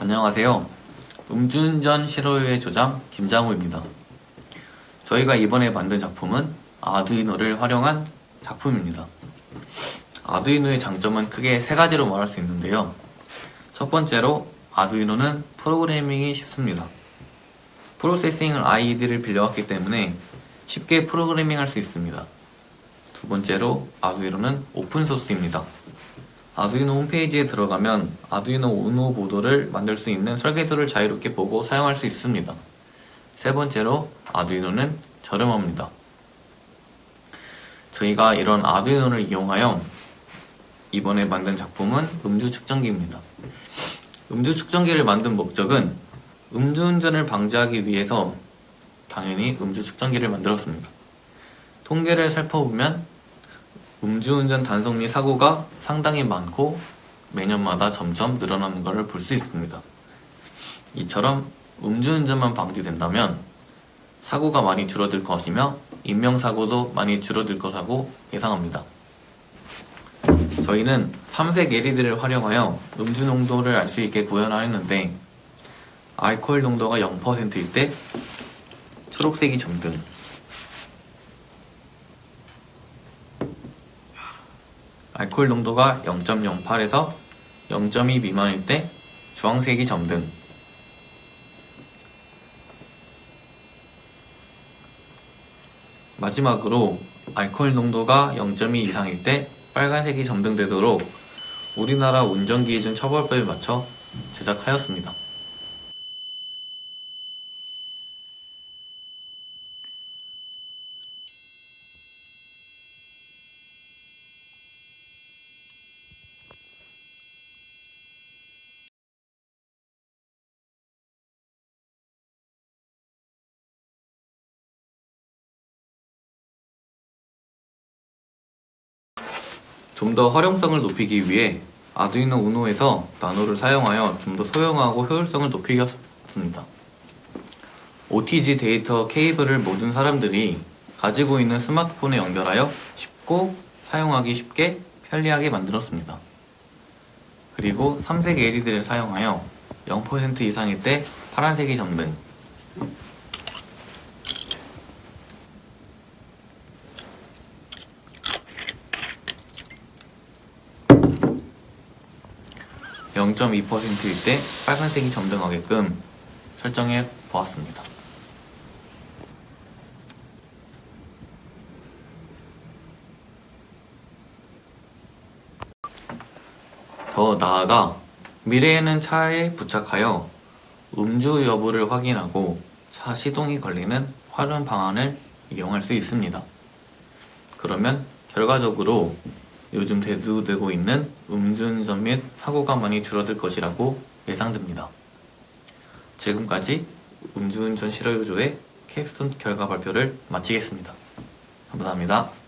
안녕하세요. 음주운전 실효의 조장 김장호입니다. 저희가 이번에 만든 작품은 아두이노를 활용한 작품입니다. 아두이노의 장점은 크게 세 가지로 말할 수 있는데요. 첫 번째로 아두이노는 프로그래밍이 쉽습니다. 프로세싱을 IED를 빌려왔기 때문에 쉽게 프로그래밍 할 수 있습니다. 두 번째로 아두이노는 오픈소스입니다. 아두이노 홈페이지에 들어가면 아두이노 우노 보도를 만들 수 있는 설계도를 자유롭게 보고 사용할 수 있습니다. 세 번째로 아두이노는 저렴합니다. 저희가 이런 아두이노를 이용하여 이번에 만든 작품은 음주 측정기입니다. 음주 측정기를 만든 목적은 음주운전을 방지하기 위해서 당연히 음주 측정기를 만들었습니다. 통계를 살펴보면 음주운전 단속 및 사고가 상당히 많고 매년마다 점점 늘어나는 것을 볼 수 있습니다. 이처럼 음주운전만 방지된다면 사고가 많이 줄어들 것이며 인명사고도 많이 줄어들 것이라고 예상합니다. 저희는 삼색 LED를 활용하여 음주 농도를 알 수 있게 구현하였는데 알코올 농도가 0%일 때 초록색이 점등 알코올 농도가 0.08에서 0.2 미만일 때 주황색이 점등 마지막으로 알코올 농도가 0.2 이상일 때 빨간색이 점등되도록 우리나라 운전기준 처벌법에 맞춰 제작하였습니다. 좀 더 활용성을 높이기 위해 아두이노 우노에서 나노를 사용하여 좀 더 소형하고 효율성을 높이겠습니다. OTG 데이터 케이블을 모든 사람들이 가지고 있는 스마트폰에 연결하여 쉽고 사용하기 쉽게 편리하게 만들었습니다. 그리고 3색 LED를 사용하여 0% 이상일 때 파란색이 점등, 0.2%일 때 빨간색이 점등하게끔 설정해 보았습니다. 더 나아가 미래에는 차에 부착하여 음주 여부를 확인하고 차 시동이 걸리는 활용 방안을 이용할 수 있습니다. 그러면 결과적으로 요즘 대두되고 있는 음주운전 및 사고가 많이 줄어들 것이라고 예상됩니다. 지금까지 음주운전 실효요조의 캡스톤 결과 발표를 마치겠습니다. 감사합니다.